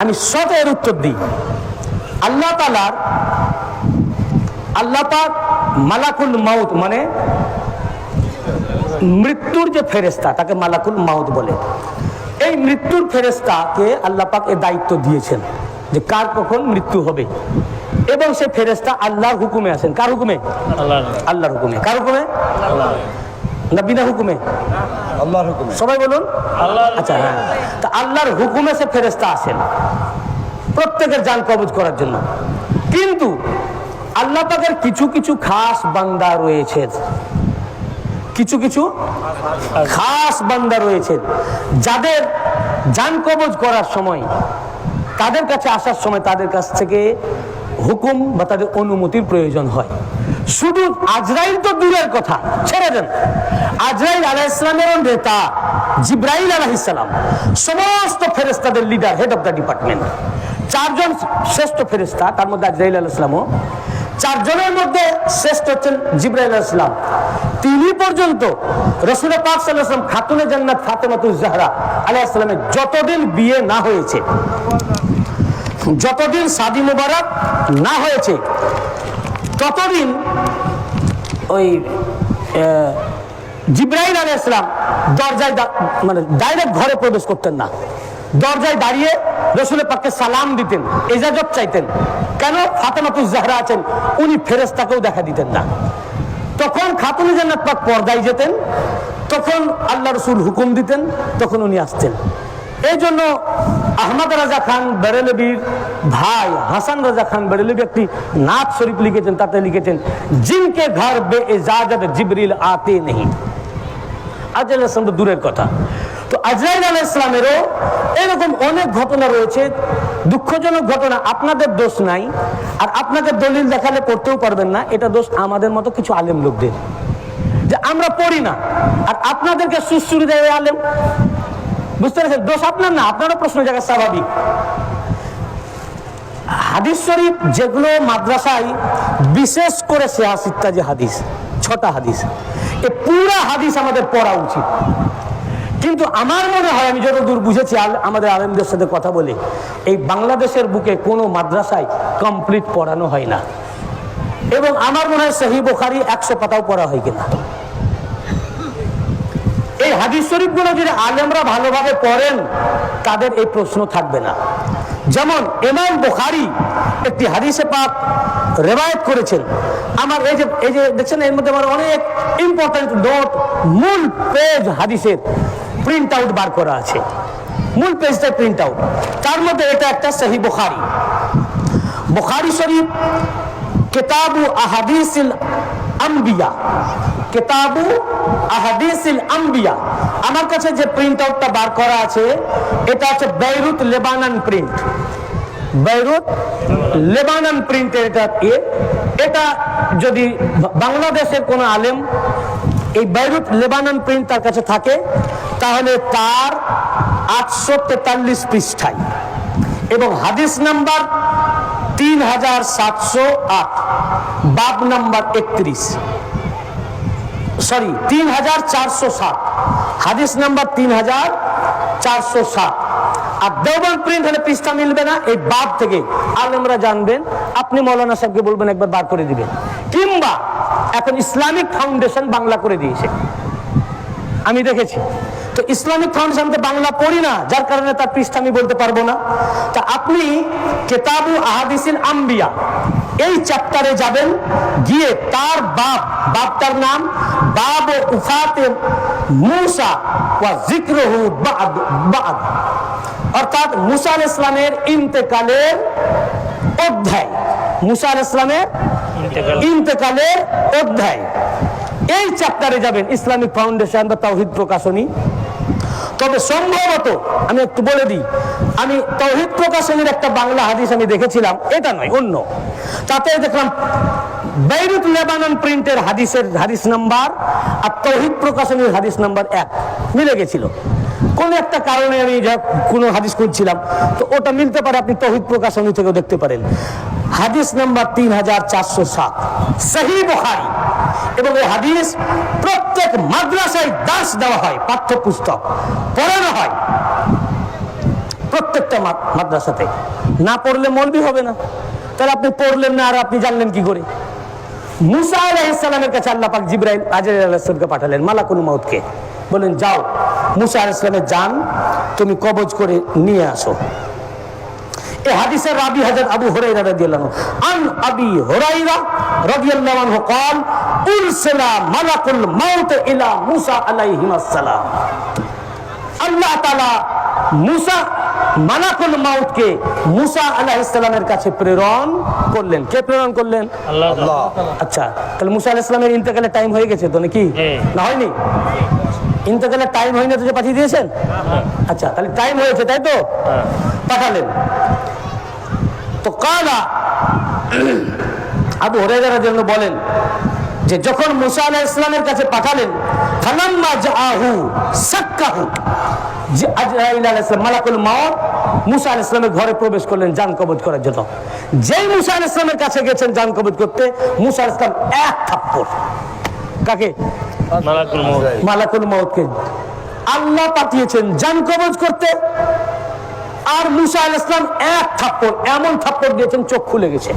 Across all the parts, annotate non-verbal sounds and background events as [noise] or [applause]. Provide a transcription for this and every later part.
আমি শত এর উত্তর দিই। আল্লাহ তালার আল্লাহ পাক মালাকুল মাউত মানে মৃত্যুর যে ফেরেস্তা তাকে মালাকুল মাউত বলে। এই মৃত্যুর ফেরেস্তাকে আল্লাহ পাক এ দায়িত্ব দিয়েছেন যে কার কখন মৃত্যু হবে। এবং সে ফেরেস্তা আল্লাহর হুকুমে আছেন। কার হুকুমে? আল্লাহ আল্লাহর হুকুমে। কার হুকুমে? না বিনা হুকুমে। আল্লাহর হুকুমে। সবাই বলুন? আল্লাহ আচ্ছা হ্যাঁ তা আল্লাহর হুকুমে সে ফেরেস্তা আসেন। প্রত্যেকের যান কবজ করার জন্য। কিন্তু আল্লাহ পাকের কিছু কিছু খাস বান্দা রয়েছে। কিছু কিছু খাস বান্দা রয়েছে। যাদের যান কবজ করার সময় তাদের কাছে আসার সময় তাদের কাছ থেকে হুকুম বা তাদের অনুমতির প্রয়োজন হয়। শুধু আজরাইল তো দূরের কথা, ছেড়ে দেন। আজরাইল আলাহ ইসলামের নেতা, জিব্রাইল আলাহিসাল্লাম সমস্ত ফেরেস্তাদের leader head of the department চারজন শ্রেষ্ঠ ফেরেস্তা তার মধ্যে আজরাইল আলাহ ইসলামও চারজনের মধ্যে শ্রেষ্ঠ হচ্ছেন জিব্রাইল ইসলাম তিনি পর্যন্ত রসুল পাক সাল্লাম খাতুনে জান্নাত ফাতেমাতুজ জাহরা আলাইহিস সালামের যতদিন বিয়ে না হয়েছে, যতদিন সাদি মুবারক না হয়েছে, ততদিন ওই জিব্রাইল আলাইহিস ইসলাম দরজায় মানে ডাইরেক্ট ঘরে প্রবেশ করতেন না। দরজায় দাঁড়িয়ে রসুলের পাককে সালাম দিতেন, এজাজত চাইতেন। কেন? ফাতেমাতুজ জাহরা আছেন, উনি ফেরেস্তাকেও দেখা দিতেন না। তখন খাতুনে জান্নাত পাক পর্দায় যেতেন, তখন আল্লাহ রসুল হুকুম দিতেন, তখন উনি আসতেন। এই জন্য আহমদ রাজা খান বেরেলবির ভাই, হাসান রাজা খান বেরেলবি একটি নাথ শরীফ লিখেছেন, তাতে লিখেছেন, জিনকে ঘর বে এজাজত জিবরিল আতে নেই। আজরাইল ইসলাম তো দূরের কথা। তো আজরাইল আলাহ ইসলামেরও এরকম অনেক ঘটনা রয়েছে, দুঃখজনক ঘটনা, আপনাদের দোষ নাই, আর আপনাদের দলিল দেখালে করতেও পারবেন না, এটা দোষ আমাদের মতো কিছু আলেম লোকদের। যে আমরা পড়ি না, আর আপনাদেরকে সুশ্রুতি দেয় আলেম। বুঝতে পেরেছেন? দোষ আপনার না, আপনারও প্রশ্ন জায়গা স্বাভাবিক। হাদিস শরীফ যেগুলো মাদ্রাসায় বিশেষ করে সেহাসিত্তা যে হাদিস, ছটা হাদিস, এ পুরা হাদিস আমাদের পড়া উচিত। কিন্তু আমার মনে হয়, আমি যতদূর বুঝেছি আমাদের আলেমদের সাথে কথা বলে, এই বাংলাদেশের বুকে কোনো মাদ্রাসায় কমপ্লিট পড়ানো হয় না। এবং আমার মনে হয়, সহি বোখারি একশো পাতাও পড়া হয় কিনা। এই হাদিস শরীফগুলো যদি আলেমরা ভালোভাবে পড়েন, তাদের এই প্রশ্ন থাকবে না। যেমন ইমাম বোখারি একটি হাদিসে পাক রেবায়ত করেছেন। আমার এই যে এই যে দেখছেন, এর মধ্যে আমার অনেক ইম্পর্টেন্ট নোট মূল পেজ হাদিসের প্রিন্ট আউট বার করা আছে। মূল পেজটা প্রিন্ট আউট তার মধ্যে এটা একটা সহি বোখারি। বোখারি শরীফ কেতাবু আহাদিসিল আম্বিয়া। কেতাবু আহাদিসিল আম্বিয়া। আমার কাছে যে প্রিন্ট আউটটা বার করা আছে, এটা হচ্ছে Beirut Lebanon print Beirut Lebanon প্রিন্টের এটা ইয়ে। এটা যদি বাংলাদেশের কোনো আলেম এই বেইরুত লেবানন প্রিন্ট তার কাছে থাকে, তাহলে তার আটশো তেতাল্লিশ পৃষ্ঠায়। এবং হাদিস নাম্বার তিন হাজার সাতশো আট বাব নাম্বার একত্রিশ। সরি তিন হাজার চারশো সাত। হাদিস নাম্বার তিন হাজার চারশো সাত। আর দেওবান প্রিন্ট হলে পৃষ্ঠা মিলবে না, এই বাদ থেকে। আলেমরা জানবেন, আপনি মৌলানা সাহেবকে বলবেন, একবার বার করে দিবেন। কিংবা এখন ইসলামিক ফাউন্ডেশন বাংলা করে দিয়েছে। আমি দেখেছি। তো ইসলামিক ফাউন্ডেশন তো বাংলা পড়ি না, যার কারণে তার পৃষ্ঠা আমি বলতে পারব না। তা আপনি কেতাবু আহাদিসিল আম্বিয়া, এই চ্যাপ্টারে যাবেন গিয়ে তার বাপ বাপটার নাম বাব ও উফাতে মুসা ওয়া জিক্রহু বাদ বাদ। অর্থাৎ মুসা আলাইহিস ইসলামের ইন্তেকালের অধ্যায়। মুসা আলাইহিস ইসলামের ইন্তেকালের অধ্যায়। এই চ্যাপ্টারে যাবেন ইসলামিক ফাউন্ডেশন বা তাওহিদ প্রকাশনী। তবে সম্ভবত আমি একটু বলে দিই আমি তৌহিদ প্রকাশনীর একটা বাংলা হাদিস আমি দেখেছিলাম এটা নয় অন্য। তাতে দেখলাম বেইরুত লেবানন প্রিন্টের হাদিসের হাদিস নাম্বার আর তৌহিদ প্রকাশনীর হাদিস নাম্বার এক। মিলে গেছিল। কোন একটা কারণে আমি কোনো হাদিস খুঁজছিলাম, তো ওটা মিলতে পারে আপনি তৌহিদ প্রকাশনী থেকেও দেখতে পারেন। হাদিস নাম্বার তিন হাজার চারশো সাত সহি বুখারী। এবং এই হাদিস প্রত্যেক মাদ্রাসায় দাস দেওয়া হয়, পাঠ্যপুস্তক পড়ানো হয়। প্রত্যেকটা মাদ্রাসাতে। না পড়লে মলবি হবে না। তাহলে আপনি পড়লেন না আর আপনি জানলেন কি করে? মুসা আলাইসালামের কাছে আল্লাহ পাক জিব্রাইল আজর আলাহিসামকে পাঠালেন মালাকুল মাউতকে বলেন যাও মুসা আলাইসালামের যান তুমি কবজ করে নিয়ে আসো এই হাদিসের রাবি হাজার আবু হুরাইরা রাদিয়াল্লাহু আনহু। আন আবি হুরাইরা রাদিয়াল্লাহু আনহু قال উরসিলা মালাকুল মাউত ইলা মুসা আলাইহিস সালাম আল্লাহ তাআলা মুসা মালাকুল মাউতকে মুসা আলাইহিস সালামের কাছে প্রেরণ করলেন। কে প্রেরণ করলেন? আল্লাহ। আচ্ছা তাহলে মুসা আলাইহিস সালামের ইন্তেকালের টাইম হয়ে গেছে তো নাকি? হ্যাঁ। না হয়নি? ইন্তেকালের টাইম হয়নি তো যে পাঠিয়ে দিয়েছেন? আচ্ছা তাহলে টাইম হয়েছে তাই তো? হ্যাঁ। পাঠালেন। তো কালা আবু হরেদার জন্য বলেন যে যখন মুসা আলাহ ইসলামের কাছে পাঠালেন ফালাম্মা সাক্কাহু। মালাকুল মুসা ঘরে প্রবেশ করলেন জান কবজ করার জন্য। যেই মুসা আলাইহিস সালামের কাছে গেছেন জান কবজ করতে মুসা আলাইহিস সালাম এক থাপ্পড়। কাকে? মালাকুল মৌতকে আল্লাহ পাঠিয়েছেন জান কবজ করতে আর মুসা আল ইসলাম এক থাপ্পড় এমন থাপ্পড় দিয়েছেন চোখ খুলে গেছে।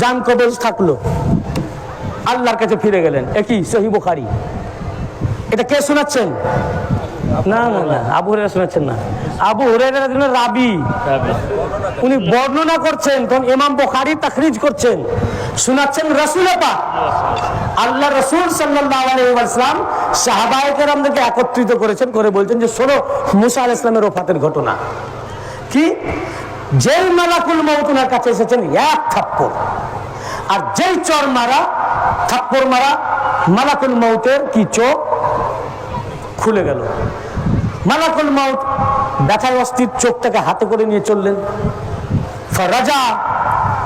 জান কবজ থাকল। আল্লাহর কাছে ফিরে গেলেন। একই সহি বুখারি? এটা কে শোনাচ্ছেন? না না না আবু হুরায়রা শোনাচ্ছেন না। আবু হুরায়রা রাবি। উনি বর্ণনা করছেন তখন ইমাম বুখারী তাখরিজ করছেন। শোনাচ্ছেন রাসূল পাক। আল্লাহ রসুল সাল্লাল্লাহু আলাইহি ওয়াসাল্লাম সাহাবায়ে কেরামদেরকে একত্রিত করেছেন করে বলছেন যে শোনো মুসা আলাইহিস সালামের ওফাতের ঘটনা। কি? যেই মালাকুল মউত ওনার কাছে এসেছেন এক থাপ্পড়। আর যেই চর মারা, থাপ্পড় মারা, মালাকুল মউতের কি চোখ? খুলে গেল। মালাকুল মাউত ব্যথায় অস্থির চোখটাকে হাতে করে নিয়ে চললেন। রাজা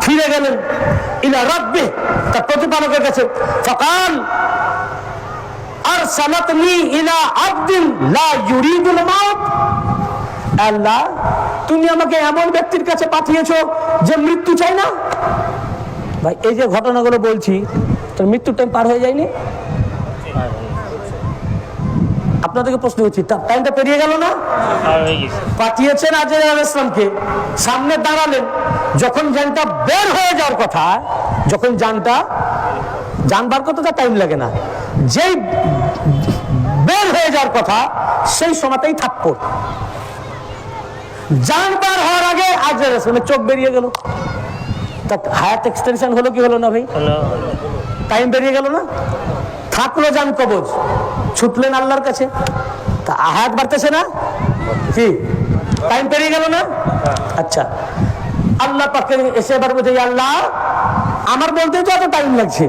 ফিরে গেলেন ইলা রব্বে তার প্রতিপালকের কাছে। সকাল আর সালাতনি ইলা আব্দিন লা ইউরিদুল মাউত। আল্লাহ তুমি আমাকে এমন ব্যক্তির কাছে পাঠিয়েছো যে মৃত্যু চাই না? ভাই এই যে ঘটনাগুলো বলছি তোর মৃত্যুর টাইম পার হয়ে যায়নি? আপনাদেরকে প্রশ্ন করছি টাইমটা পেরিয়ে গেল না? হয়ে পাঠিয়েছেন আজর ইসলামকে সামনে দাঁড়ালেন যখন যানটা বের হয়ে যাওয়ার কথা যখন যানটা যান বার করতে তার টাইম লাগে না যেই বের হয়ে যাওয়ার কথা সেই সময়তেই থাপ্পড়। যান বার হওয়ার আগে আজর ইসলামের চোখ বেরিয়ে গেল। তা হায়াত এক্সটেনশন হলো কি হলো না ভাই? টাইম বেরিয়ে গেল না? থাকল যান কবজ ছুটলেন আল্লাহর কাছে। তা আহাত বাড়তেছে না? কি? টাইম পেরিয়ে গেল না? আচ্ছা। আল্লাহ পাকে এসে এবার বলছে আল্লাহ আমার বলতে তো এত টাইম লাগছে।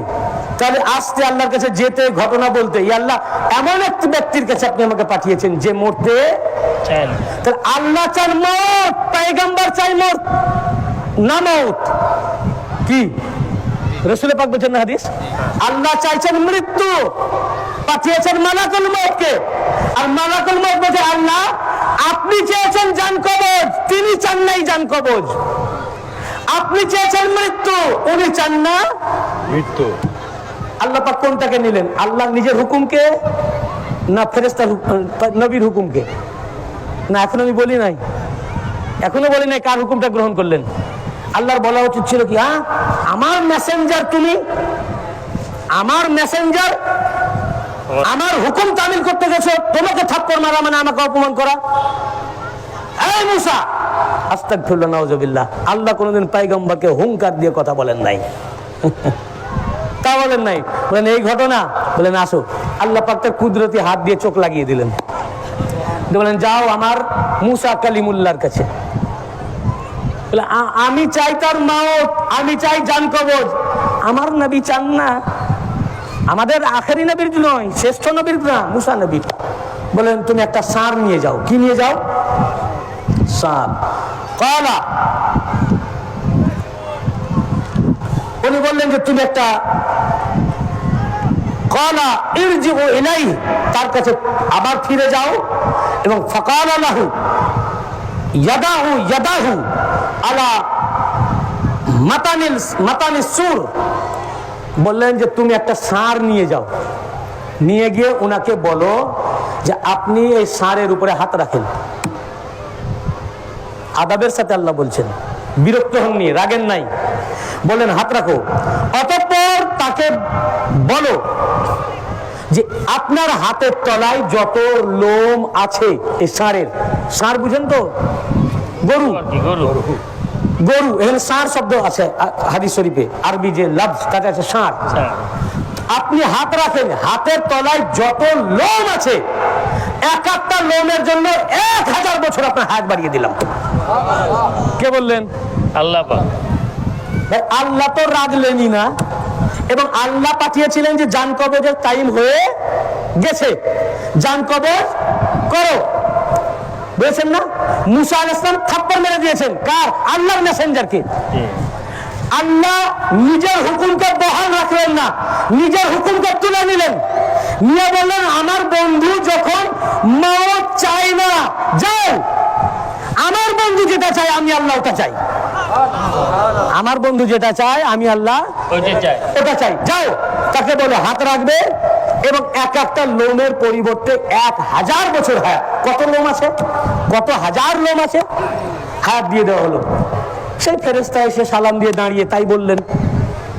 তাহলে আসতে আল্লাহর কাছে যেতে, ঘটনা বলতে "ইয়া আল্লাহ, এমন একটি ব্যক্তির কাছে আপনি আমাকে পাঠিয়েছেন যে মরতে তাহলে আল্লাহ চান মত পাইগাম্বার চাই মত না মত কি? রসুল পাক বলছেন হাদিস? আল্লাহ চাইছেন মৃত্যু, পাঠিয়েছেন মালাকুল মতকে আর মালাকুল মত বলছে, আল্লাহ, আপনি চেয়েছেন জান কবজ, তিনি চান নাই জান কবজ। আপনি চেয়েছেন মৃত্যু, উনি চান না মৃত্যু। আল্লাহ পাক কোনটাকে নিলেন? আল্লাহ নিজের হুকুমকে না ফেরেস্তার নবীর হুকুমকে? না, এখন আমি বলি নাই। এখনও বলি নাই কার হুকুমটা গ্রহণ করলেন। আল্লাহর বলা উচিত ছিল কি হ্যাঁ আমার মেসেঞ্জার তুমি, আমার মেসেঞ্জার আমার হুকুম তামিল করতে গেছো, তোমাকে থাপ্পড় মারা মানে আমাকে অপমান করা। মুসা, আস্তাগফিরুল্লাহ, নাউজুবিল্লাহ। আল্লাহ কোনোদিন পাইগম্বাকে হুঙ্কার দিয়ে কথা বলেন নাই। [laughs] তা বলেন নাই। বলেন, এই ঘটনা? বলেন, আসো। আল্লাহ পাক তার কুদরতি হাত দিয়ে চোখ লাগিয়ে দিলেন। বলেন, যাও আমার মুসা কালিমুল্লাহর কাছে। আমি চাই তার মাওত, আমি চাই জান কবজ। আমার নবী চান না। আমাদের আখেরি নবীর নয়, শ্রেষ্ঠ নবীর না, মুসা নবীর। বলেন, তুমি একটা সার নিয়ে যাও। কি নিয়ে যাও? সার। কলা উনি বললেন যে, তুমি একটা কলা ইরজিউ ইলাই, তার কাছে আবার ফিরে যাও। এবং ফকাল আলাহু ইয়াদাহু ইয়াদাহু আলা মাতানিল মাতানিস সুর। বললেন যে, তুমি একটা সার নিয়ে যাও। নিয়ে গিয়ে ওনাকে বলো যে, আপনি এই সারের উপরে হাত রাখেন। আদাবের সাথে আল্লাহ বলছেন, বিরক্ত হননি, রাগেন নাই। বললেন, হাত রাখো। অতঃপর তাকে বলো যে আপনার হাতের তলায় যত লোম আছে ষাঁড়ের ষাঁড় বুঝেন তো? গরু। গরু। এখানে ষাঁড় শব্দ আছে হাদিস শরীফে আরবি যে লাভ তাতে আছে আচ্ছা আপনি হাত রাখেন হাতের তলায় যত লোম আছে এক একটা লোমের জন্য এক হাজার বছর আপনার হাত বাড়িয়ে দিলাম। কে বললেন? আল্লাহ আল্লাহ তো রাগলেনই না। এবং আল্লাহ পাঠিয়েছিলেন যে জান কবজের টাইম হয়ে গেছে। জান কবজ করো। বুঝেছেন না? মুসা আল ইসলাম থাপ্পড় মেরে দিয়েছেন। কার? আল্লাহর মেসেঞ্জারকে। আল্লাহ নিজের হুকুমকে বহাল রাখলেন না। নিজের হুকুমকে তুলে নিলেন। নিয়ে বললেন আমার বন্ধু যখন মত চাই না যাও। আমার বন্ধু যেটা চাই আমি আল্লাহ ওটা চাই। আমার বন্ধু যেটা চায় আমি আল্লাহ ওটা চাই। যাও তাকে বলে হাত রাখবে এবং এক একটা লোমের পরিবর্তে এক হাজার বছর হায়াত। কত লোম আছে? কত হাজার লোম আছে? হায়াত দিয়ে দেওয়া হলো। সেই ফেরেস্তা এসে সালাম দিয়ে দাঁড়িয়ে তাই বললেন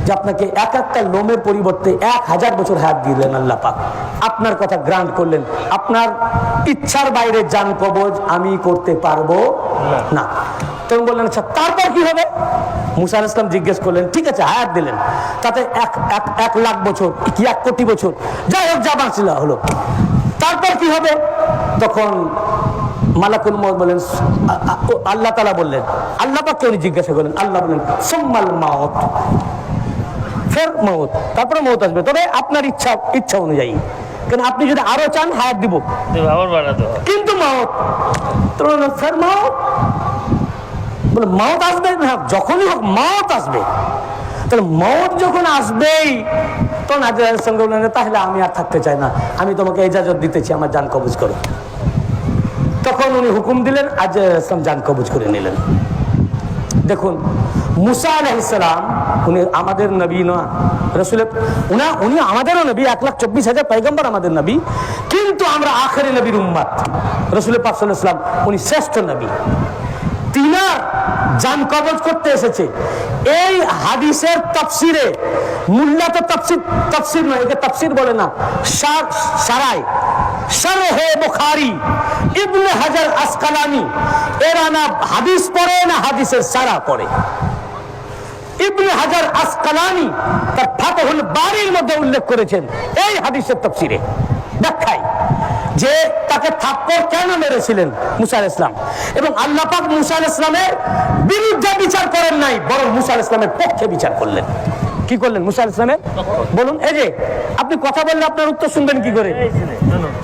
যে আপনাকে এক একটা লোমের পরিবর্তে এক হাজার বছর হায়াত দিলেন আল্লাহ পাক। আপনার কথা গ্রান্ট করলেন। আপনার ইচ্ছার বাইরে যান কবজ আমি করতে পারব না। তখন বললেন আচ্ছা তারপর কি হবে? মুসা ইসলাম জিজ্ঞেস করলেন, ঠিক আছে, হায়াত দিলেন। তাতে এক এক এক লাখ বছর, কি এক কোটি বছর, যাই হোক, যা বাঁচলা হলো। তারপর কি হবে? তখন মালাকুল মত বলেন আল্লাহ তালা বললেন, আল্লাহ পাককে উনি জিজ্ঞাসা করলেন, আল্লাহ বললেন, সোম্মাল মাওত ফের মৌত তারপরে মৌত আসবে। তবে আপনার ইচ্ছা ইচ্ছা অনুযায়ী। কেন আপনি যদি আরও চান হায়াত দিব। কিন্তু মত ফের মত বলে মত আসবে না যখনই হোক মত আসবে। তাহলে মত যখন আসবেই তখন সঙ্গে বললেন তাহলে আমি আর থাকতে চাই না। আমি তোমাকে ইজাজত দিতেছি আমার যান কবজ করো। তখন উনি হুকুম দিলেন আজ ইসলাম যান কবজ করে নিলেন। দেখুন মুসা আলাইসালাম উনি আমাদের নবী না, রসুলের, উনা, উনি আমাদেরও নবী, এক লাখ চব্বিশ হাজার পয়গম্বর আমাদের নবী, কিন্তু আমরা আখেরি নবীর উম্মাদ রসুলের পাকসাল্লাম উনি শ্রেষ্ঠ নবী। তিনার যান কবজ করতে এসেছে। এই হাদিসের তফসিরে মুল্লা তো তফসির তফসির নয়, একে তফসির বলে না, সার- সারাই শারহে বুখারী, ইবনে হাজার আসকালানি, এরা না হাদিস পড়ে, না হাদিসের সারা পড়ে। ইবনে হাজার আসকালানি তার ফাতহুল বাড়ির মধ্যে উল্লেখ করেছেন এই হাদিসের তফসিরে। ব্যাখ্যায় যে তাকে থাপ্পড় কেন মেরেছিলেন মুসা আলাইহিস ইসলাম এবং আল্লাহ পাক মুসা আলাইহিস ইসলামের বিরুদ্ধে বিচার করেন নাই, বরং মুসা আলাইহিস ইসলামের পক্ষে বিচার করলেন। কি করলেন মুসা আলাইহিস ইসলামের বলুন, এই যে আপনি কথা বললে আপনার উত্তর শুনবেন কি করে।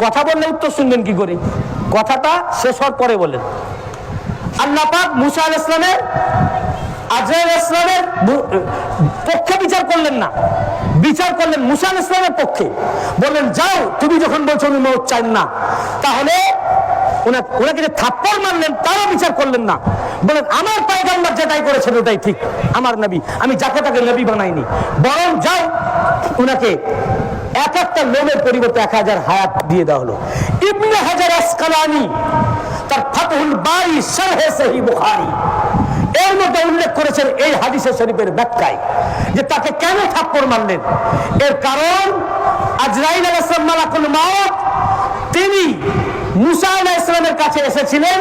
কথা বললে উত্তর শুনবেন কি করে? কথাটা শেষ হওয়ার পরে বলেন। আল্লাহ পাক মুসা আল ইসলামের ইসলামের পক্ষে বিচার করলেন না। বিচার করলেন মুসা আল ইসলামের পক্ষে। বললেন, যাও, তুমি যখন বলছো উনি মত না, তাহলে ওনাকে যে থাপ্পড় মারলেন, তারও বিচার করলেন না। বলেন আমার পায়গাম্বার যেটাই করেছেন, ওটাই ঠিক। আমার নবী, আমি যাকে তাকে নবী বানাইনি। বরং যাও ওনাকে এক একটা লোমের পরিবর্তে এক হাজার হায়াত দিয়ে দেওয়া হলো। ইবনে হাজার আসকালানি, তার ফাতহুল বারি শারহে সহি বুখারী। এর মধ্যে উল্লেখ করেছেন এই হাদিসে শরীফের ব্যাখ্যায়, যে তাকে কেন থাপ্পড় মারলেন? এর কারণ, আজরাইল আলাইহিস সালাম মালাকুল মাউত, তিনি মুসা আলাইহিস ইসলামের কাছে এসেছিলেন,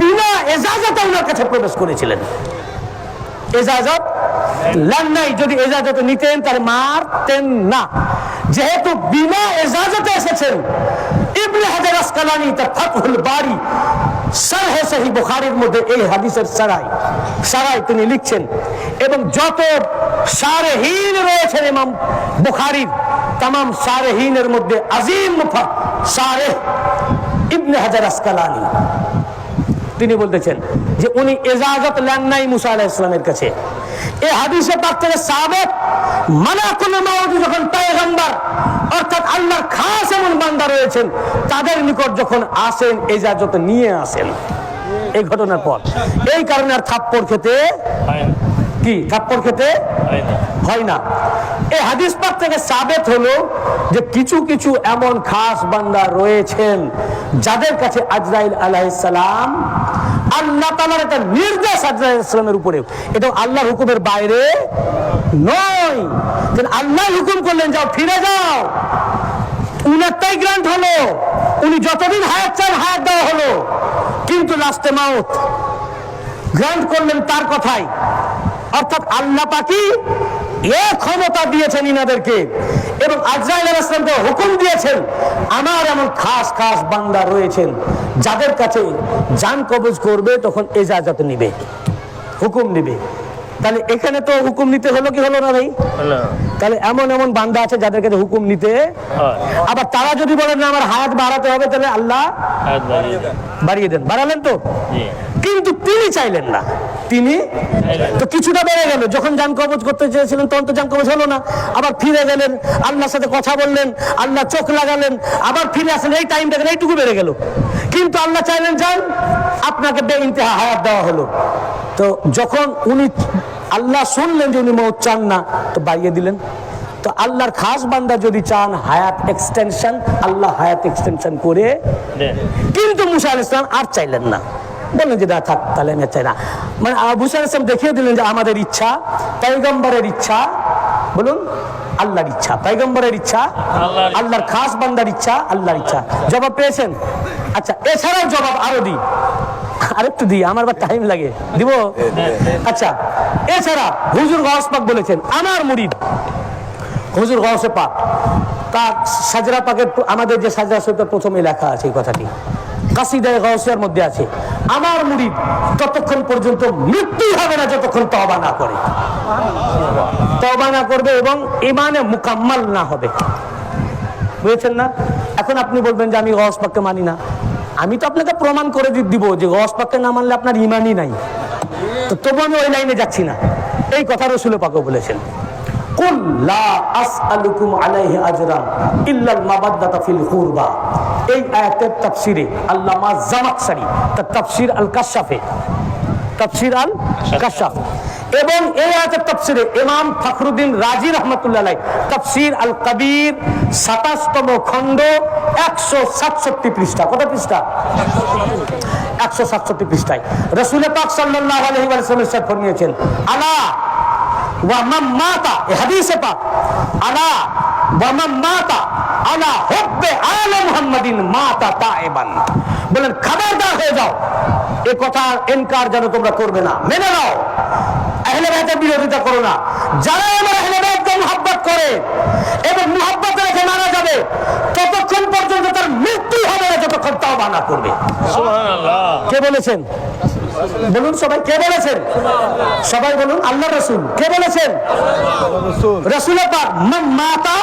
বিনা এজাজতে ওনার কাছে প্রবেশ করেছিলেন। এজাজত লান নাই, যদি এজাজত নিতেন তাহলে মারতেন না। যেহেতু বিনা এজাজতে এসেছেন, ইবনে হাজার আসকালানি, তার ফাতহুল বাড়ি সহি মধ্যে এই হাদিসের সারাই। সারাই তিনি লিখছেন। এবং যত রয়েছেন ইমাম তাম মধ্যে আজিম সারেহ ইবনে হাজার আসকালানি। তিনি বলতেছেন যে উনি এজাজত নাই মুসা আলাহ ইসলামের কাছে। এই হাদিসে পাক থেকে সাবেক মাউদ যখন পয়গম্বর, অর্থাৎ আল্লাহর খাস এমন বান্দা রয়েছেন, তাদের নিকট যখন আসেন, এজাজত নিয়ে আসেন। এই ঘটনার পর। এই কারণে আর থাপ্পড় খেতে কি থাপ্পড় খেতে হয় না। এই হাদিস পাক থেকে সাবেত হলো যে কিছু কিছু এমন খাস বান্দা রয়েছেন যাদের কাছে আজরাইল আলাইসালাম আল্লাহ তালার একটা নির্দেশ আজরাইল ইসলামের উপরে এটা আল্লাহর হুকুমের বাইরে নয়। আল্লাহ হুকুম করলেন যাও ফিরে যাও। উনারটাই গ্রান্ট হলো। উনি যতদিন হায়াত চান হায়াত দেওয়া হলো। কিন্তু লাস্টে মাউথ গ্রান্ট করলেন তার কথাই। অর্থাৎ আল্লাহ পাকি এ ক্ষমতা দিয়েছেন ইনাদেরকে এবং আজরাইল হুকুম দিয়েছেন, আমার এমন খাস খাস বান্দা রয়েছেন, যাদের কাছে যান কবজ করবে তখন এজাজত নিবে, হুকুম নিবে। তাহলে এখানে তো হুকুম নিতে হলো কি হলো না ভাই? তাহলে এমন এমন বান্দা আছে যাদের কাছে হুকুম নিতে আবার তারা যদি বলেন না আমার হায়াত বাড়াতে হবে তাহলে আল্লাহ বাড়িয়ে দেন। বাড়ালেন তো? কিন্তু তিনি চাইলেন না। তিনি তো কিছুটা বেড়ে গেল। যখন যান কবজ করতে চেয়েছিলেন তখন তো যান কবজ হলো না। আবার ফিরে গেলেন আল্লাহর সাথে কথা বললেন আল্লাহ চোখ লাগালেন আবার ফিরে আসলেন। এই টাইম দেখেন এইটুকু বেড়ে গেল। কিন্তু আল্লাহ চাইলেন যান আপনাকে বে ইন্তেহা হায়াত দেওয়া হলো। তো যখন উনি আল্লাহ শুনলেন যে উনি মৌত চান না তো বাড়িয়ে দিলেন। তো আল্লাহর খাস বান্দা যদি চান হায়াত এক্সটেনশন আল্লাহ হায়াত এক্সটেনশন করে কিন্তু মুসা আল ইসলাম আর চাইলেন না। বললেন যে না থাক তাহলে আমি চাই না। মানে মুসা আল ইসলাম দেখিয়ে দিলেন যে আমাদের ইচ্ছা পৈগম্বরের ইচ্ছা বলুন আল্লাহর ইচ্ছা পৈগম্বরের ইচ্ছা আল্লাহর আল্লাহর খাস বান্দার ইচ্ছা আল্লাহর ইচ্ছা। জবাব পেয়েছেন? আচ্ছা এছাড়াও জবাব আরও দিই। আরেকটু দিই, আমার বা টাইম লাগে। দিব? আচ্ছা এছাড়া হুজুর গস পাক বলেছেন, আমার মুরিদ, হুজুর গসে পাক তার সাজরা পাকের আমাদের যে সাজরা শরীফের প্রথমে লেখা আছে এই কথাটি। কাসিদায় গসিয়ার মধ্যে আছে, আমার মুরিদ ততক্ষণ পর্যন্ত মৃত্যু হবে না, যতক্ষণ তবা না করে। তবা না করবে এবং ইমানে মুকাম্মাল না হবে। বুঝেছেন না? এখন আপনি বলবেন যে আমি গস পাককে মানি না। আমি তো আপনাকে প্রমাণ করে দিব যে গস পাককে না মানলে আপনার ইমানই নাই। তো তবু আমি ওই লাইনে যাচ্ছি না। এই কথা রসুল পাকও বলেছেন। কুল লা আসআলুকুম আলাইহি আজরান ইল্লাল মাবাদ্দাতা ফিল কুরবা। এই আয়াতের তাফসিরে আল্লামা জামাকশারি তার তাফসির আল কাশাফে তাফসির আল কাশাফ এবং এই আয়াতের তাফসিরে ইমাম ফখরুদ্দিন রাজি রহমতুল্লাহ তাফসির আল কবির সাতাশতম খণ্ড একশো সাতষট্টি পৃষ্ঠা। কত পৃষ্ঠা? একশো সাতষট্টি পৃষ্ঠায়। রসুল পাক সাল্লাহ আলহি আলসালাম ইরশাদ ফরমিয়েছেন, আলা ওয়া মান মাতা হাদিসে পাক, আলা ওয়া মান মাতা আলা হুব্বে আলা মুহাম্মাদিন মাতা তাইবান বলেন, খবরদার হয়ে যাও। এ কথা এনকার যেন তোমরা করবে না। মেনে নাও। আহলে বিরোধিতা করো না। যারা আমার আহলে বাইতকে মুহাব্বত করে এবং মোহাব্বত রেখে মারা যাবে ততক্ষণ পর্যন্ত তার মৃত্যু হবে না যতক্ষণ তাও না করবে। কে বলেছেন? বলুন সবাই, কে বলেছেন? সবাই বলুন আল্লাহ রসুল। কে বলেছেন? রসুলের পাক মাম মাতা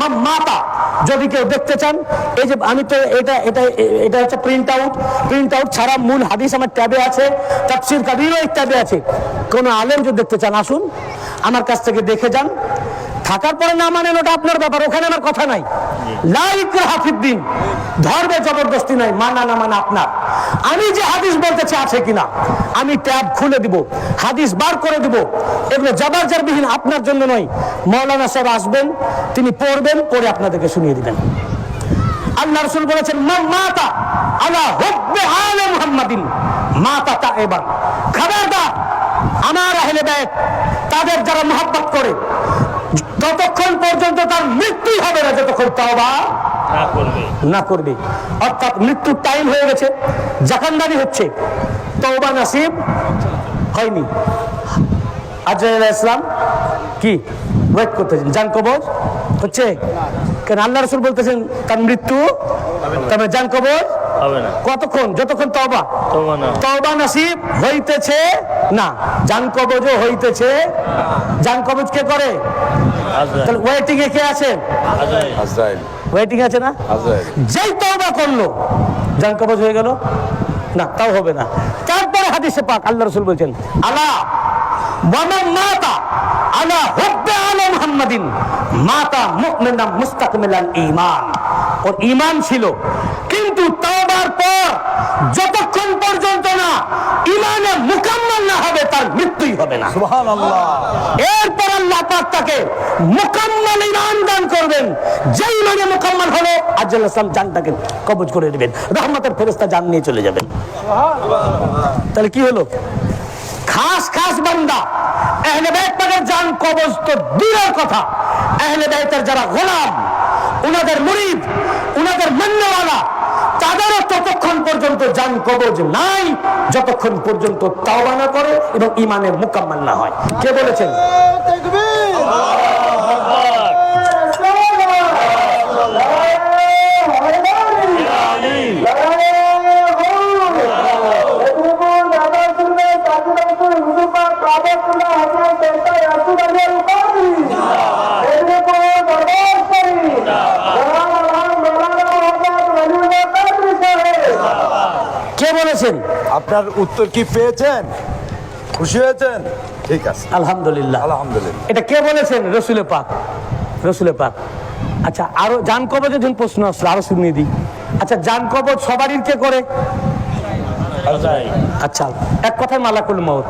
মাম মাতা। যদি কেউ দেখতে চান, এই যে আমি তো এটা এটা এটা হচ্ছে প্রিন্ট আউট প্রিন্ট আউট ছাড়া মূল হাদিস আমার ট্যাবে আছে, তাফসির কাবিরও ট্যাবে আছে। কোন আলেম যদি দেখতে চান, আসুন, আমার কাছ থেকে দেখে যান। থাকার পরে না মানেন ওটা আপনার ব্যাপার, ওখানে আমার কথা নাই। লাইক হাফিদ্দিন ধর্মে জবরদস্তি নাই, মানা না মানা আপনার। আমি যে হাদিস বলতেছি আছে কিনা, আমি ট্যাব খুলে দিব, হাদিস বার করে দিব। এগুলো জবরজরবিহীন আপনার জন্য নয়। মৌলানা সাহেব আসবেন, তিনি পড়বেন, পড়ে আপনাদেরকে শুনিয়ে দিবেন। আল্লাহ রসুল বলেছেন মাতা আলা হুব্বে আলে মুহাম্মাদিন। মাতা তা এবার। খবরদার, আমার আহলে বাইত, তাদের যারা মহব্বত করে ততক্ষণ পর্যন্ত তার মৃত্যু হবে না যতক্ষণ তওবা না করবে। না করবে। অর্থাৎ মৃত্যুর টাইম হয়ে গেছে জাকানদারি হচ্ছে তওবা নাসিব হয়নি। আজরাইল ইসলাম কি? ওয়েট করতেছেন জান কবর? হচ্ছে? কেন আল্লাহ রসুল বলতেছেন তার মৃত্যু তবে জান কবর হবে না। কতক্ষণ? যতক্ষণ তওবা। তওবা না। তওবা নাসিব হইতেছে না। জান কবজও হইতেছে জান কবজ কে করে? তাহলে ওয়েটিং এ কে আছে? আজরাইল। আজরাইল। ওয়েটিং আছে না? আজরাইল। যেই তওবা করল জান কবজ হয়ে গেল? না তাও হবে না। তারপরে হাদিসে পাক আল্লাহ রসুল বলছেন আলা ওয়ামান মাতা আলা হুব্বে আলা মুহাম্মাদিন। মাতা মুমিনা মুস্তাকমিলাল ঈমান। ওর ঈমান ছিল। কিন্তু তওবার পর যতক্ষণ পর্যন্ত না ইমানে মুকাম্মাল না হবে তার মৃত্যুই হবে না। এরপর আল্লাহ পাক তাকে মুকাম্মাল ইমান দান করবেন। যেই ইমানে মুকাম্মাল হলো আজ্জাল ইসলাম জানটাকে কবজ করে নেবেন। রহমতের ফেরেস্তা জান নিয়ে চলে যাবেন। তাহলে কি হলো? খাস খাস বান্দা আহলে বাইত পাকের জান কবজ তো দূরের কথা। আহলে বাইতের যারা গোলাম উনাদের মুরিদ উনাদের মান্যওয়ালা তাদেরও ততক্ষণ পর্যন্ত জান কবজ নাই, যতক্ষণ পর্যন্ত তাওবা না করে এবং ইমানের মোকাম্মান না হয়। কে বলেছেন? আপনার উত্তর কি পেয়েছেন? খুশি হয়েছেন? ঠিক আছে। আলহামদুলিল্লাহ। আলহামদুলিল্লাহ। এটা কে বলেছেন? রসুলে পাক। রসুলে পাক। আচ্ছা আরও জান কবজের জন্য প্রশ্ন আসলো আরও শুনিয়ে দিই। আচ্ছা জান কবজ সবারই কে করে? আচ্ছা এক কথায় মালাকুল মত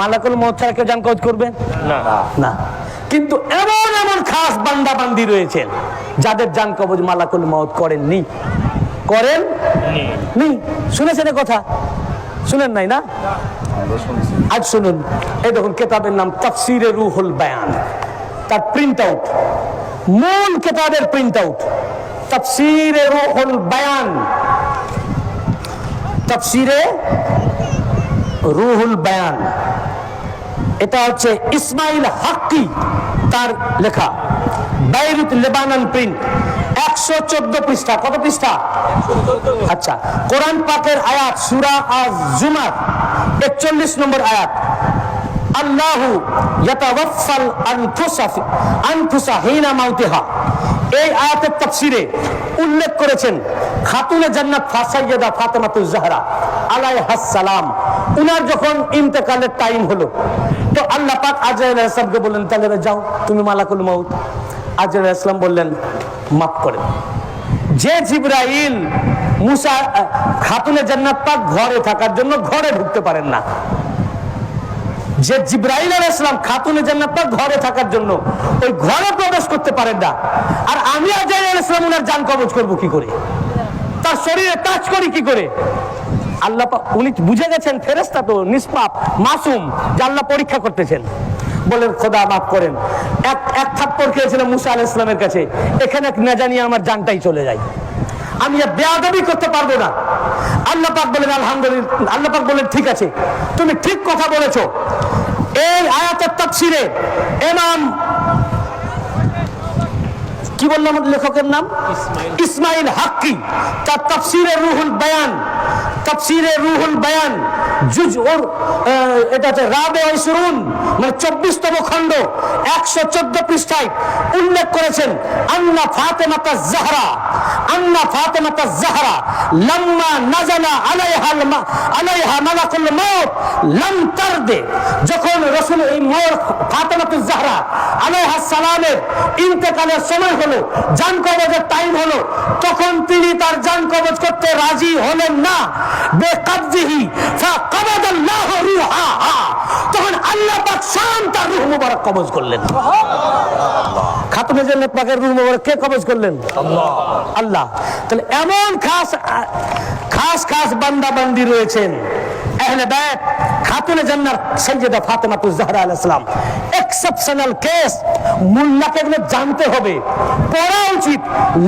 মালাকুল। মত ছাড়া কেউ জান কবজ করবে? না। কিন্তু এমন এমন খাস বান্দা বান্দি রয়েছেন যাদের জান কবজ মালাকুল মত করেননি। করেন নি। নি। শুনেছেন কথা? শুনেন নাই না? আজ শুনুন, এই দেখুন কেতাবের নাম তাফসিরে রুহুল বায়ান। তার প্রিন্ট আউট মূল কেতাবের প্রিন্ট আউট তাফসিরে রুহুল বায়ান। তাফসিরে রুহুল বায়ান। এটা হচ্ছে ইসমাইল হাক্কি, তার লেখা। বাইরুত লেবানন প্রিন্ট একশো চোদ্দ পৃষ্ঠা। কত পৃষ্ঠা? আচ্ছা কোরআন পাকের আয়াত সুরা আজ জুমার একচল্লিশ নম্বর আয়াত। আল্লাহু ইয়াতাওয়াফাল আনফুসা আনফুসা হিনা মাউতিহা। এই আয়াতের তাফসিরে উল্লেখ করেছেন খাতুনে জান্নাত ফাসাইয়্যিদা ফাতেমাতুজ জাহরা আলাইহাস সালাম। উনার যখন ইন্তেকালের টাইম হলো, তো আল্লাহ পাক আজরাইল আলাইহিস সালামকে বললেন, তাহলে যাও, তুমি মালাকুল মাউত। আজরাইল আলাইহিস সালাম বললেন মাফ করেন। যে জিব্রাইল মুসা খাতুনে জান্নাত পাক ঘরে থাকার জন্য ঘরে ঢুকতে পারেন না। যে জিব্রাইল আলাইহিস সালাম খাতুনে জান্নাত পাক ঘরে থাকার জন্য ওই ঘরে প্রবেশ করতে পারেন না। আর আমি আজরাইল আলাইহিস সালাম ওনার জান কবজ করব কি করে? তার শরীরে টাচ করি কি করে? আল্লাহ উনি বুঝে গেছেন ফেরেস্তা তো নিষ্পাপ, মাসুম, যে আল্লাহ পরীক্ষা করতেছেন। বলেন খোদা মাফ করেন। এক এক থাপ্পড় খেয়েছিলাম মুসা আলাইহিস সালামের কাছে। এখানে না জানিয়ে আমার জানটাই চলে যায়। আমি আর বেয়াদবি করতে পারব না। আল্লাহ পাক বলেন আলহামদুলিল্লাহ আল্লাহ পাক বলেন ঠিক আছে তুমি ঠিক কথা বলেছ। এই আয়াতের তাফসিরে এমাম কি বললাম লেখকের নাম? ইসমাইল হাক্কি। তার তাফসিরে রুহুল বায়ান। তাফসিরে রুহুল বায়ান। জুজ ওর আহ, এটা হচ্ছে রাবে ঐসুরুন মানে চব্বিশতম খণ্ড একশো চোদ্দ পৃষ্ঠায় উল্লেখ করেছেন আন্না ফাতেমাতা জাহরা আন্না ফাতেমাতা জাহরা লাম্মা নাজালা আলাইহাল মা আলাইহা মালাকুল মউত লাম তারদে যখন রাসূল এই মোর ফাতেমাতুজ জাহরা আলাইহা সালামের ইন্তেকালের সময় হলো জান কবজের টাইম হলো তখন তিনি তার জান কবজ করতে রাজি হলেন না। বেকাবজিহি রূহাহা তখন আল্লাহ পাক শাম তার রূহ মুবারক কবজ করলেন। খাতুনে জান্নাত পাকের রূহ মুবারক কে কবজ করলেন? আল্লাহ। তাহলে এমন খাস খাস খাস বান্দা বান্দি রয়েছেন। আহলে বাইত খাতুনে জান্নাত সৈয়দা ফাতেমাতুজ জাহরা আলাইহিস সালাম। এক্সেপশনাল কেস মোল্লাকে এগুলো জানতে হবে। পড়া উচিত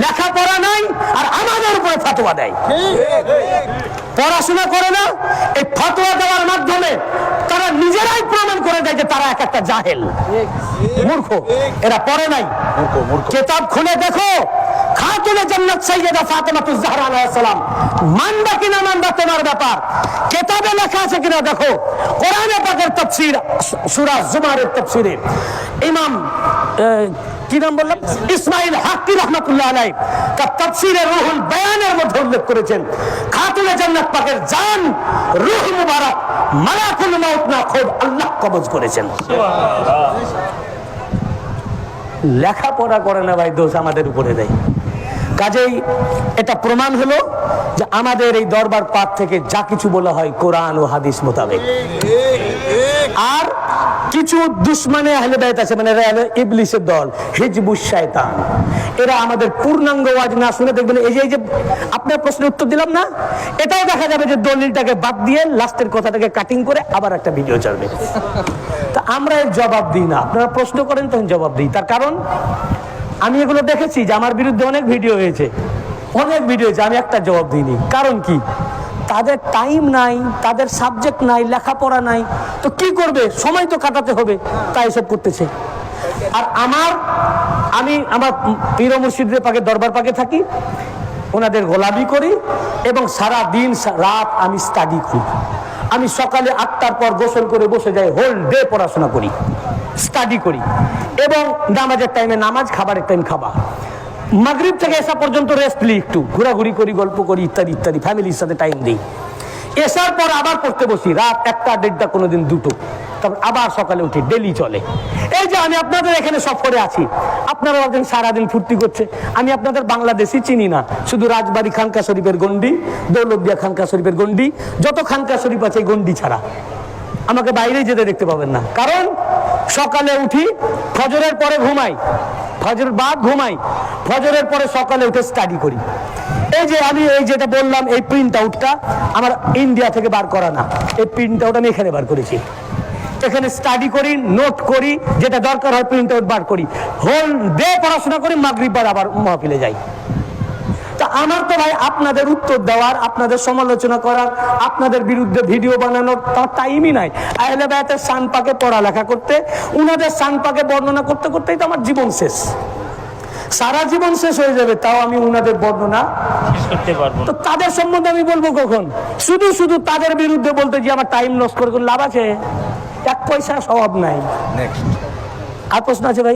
লেখাপড়া নাই আর আমাদের উপরে ফাতোয়া দেয়। পড়াশোনা করে না এই ফতোয়া দেওয়ার মাধ্যমে তারা নিজেরাই প্রমাণ করে দেয় যে তারা এক একটা জাহেল। মূর্খ এরা পড়ে নাই। কেতাব খুলে দেখো খাতুনে জান্নাত সাইয়্যিদা ফাতেমাতুজ জাহরা আলাইহিস সালাম। মানবা কিনা মানবা তোমার ব্যাপার? কেতাবে লেখা আছে কিনা দেখো। কোরআনে পাকের তাফসীর সূরা জুমারের তাফসীরে। ইমাম কি নাম বললাম? ইসমাইল হাক্কি রহমাতুল্লাহ আলাই তার তাফসীরে রুহুল বায়ানের মধ্যে উল্লেখ করেছেন, খাতুনে জান্নাত পাকের জান রূহ মুবারক, মালাকুল মাউত না খোদ আল্লাহ কবজ করেছেন। লেখাপড়া করে না ভাই, দোষ আমাদের উপরে দেয়। কাজেই এটা প্রমাণ হলো যে আমাদের এই দরবার পাঠ থেকে যা কিছু বলা হয় কোরআন ও হাদিস মোতাবেক। আর কিছু দুশ্মনে আহলে বাইত আছে মানে এরা হলো ইবলিসের দল, হিজবুস শয়তান। এরা আমাদের পূর্ণাঙ্গ ওয়াজ না শুনে দেখবেন, এই যে এই যে আপনার প্রশ্নের উত্তর দিলাম না, এটাও দেখা যাবে যে দলিলটাকে বাদ দিয়ে লাস্টের কথাটাকে কাটিং করে আবার একটা ভিডিও চলবে তা আমরা এর জবাব দিই না। আপনারা প্রশ্ন করেন, তখন জবাব দিই। তার কারণ, আমি এগুলো দেখেছি যে আমার বিরুদ্ধে অনেক ভিডিও হয়েছে। অনেক ভিডিও হয়েছে, আমি একটা জবাব দিইনি। কারণ কি? তাদের টাইম নাই, তাদের সাবজেক্ট নাই, লেখাপড়া নাই। তো কি করবে? সময় তো কাটাতে হবে। তাই এসব করতেছে। আর আমার, আমি আমার পীর মুর্শিদের পাকে, দরবার পাকে থাকি। ওনাদের গোলামি করি এবং সারা দিন, রাত আমি স্টাডি করি। আমি সকালে আটটার পর গোসল করে বসে যাই হোল ডে পড়াশোনা করি স্টাডি করি। এবং নামাজের টাইমে নামাজ, খাবারের টাইম খাবার মাগরিব থেকে এসা পর্যন্ত রেস্ট নিই একটু, ঘোরাঘুরি করি, গল্প করি, ইত্যাদি ইত্যাদি, ফ্যামিলির সাথে টাইম দিই। এসার পর আবার পড়তে বসি, রাত একটা, দেড়টা, কোনোদিন দুটো। তারপর আবার সকালে উঠি ডেলি চলে। এই যে আমি আপনাদের এখানে সফরে আছি। আপনারা ভাবছেন সারাদিন ফুর্তি করছে। আমি আপনাদের বাংলাদেশি চিনি না। শুধু রাজবাড়ি খানকা শরীফের গন্ডি দৌলতদিয়া খানকা শরীফের গন্ডি যত খানকা শরীফ আছে এই গন্ডি ছাড়া। আমাকে বাইরে যেতে দেখতে পাবেন না। কারণ সকালে উঠি, ফজরের পরে ঘুমাই। ফজর বাদ ঘুমাই। ফজরের পরে সকালে উঠে স্টাডি করি। এই যে আমি এই যেটা বললাম, এই প্রিন্ট আউটটা আমার ইন্ডিয়া থেকে বার করা না। এই প্রিন্ট আউট আমি এখানে বার করেছি। এখানে স্টাডি করি নোট করি, যেটা দরকার হয় প্রিন্ট আউট বার করি। হোল ডে পড়াশোনা করি মাগরিব বার আবার মহফিলে যাই। তা আমার তো ভাই আপনাদের উত্তর দেওয়ার, আপনাদের সমালোচনা করার, আপনাদের বিরুদ্ধে ভিডিও বানানোর তার টাইমই নাই। আহলে বায়াতের সান পাকে পড়ালেখা করতে, উনাদের সানপাকে বর্ণনা করতে করতেই তো আমার জীবন শেষ। সারা জীবন শেষ হয়ে যাবে তাও আমি উনাদের বর্ণনা। করতে পারব তো তাদের সম্বন্ধে আমি বলব কখন? শুধু শুধু তাদের বিরুদ্ধে বলতে যে আমার টাইম নষ্ট করে লাভ আছে? এক পয়সা স্বভাব নাই। নেক্সট আর প্রশ্ন আছে ভাই?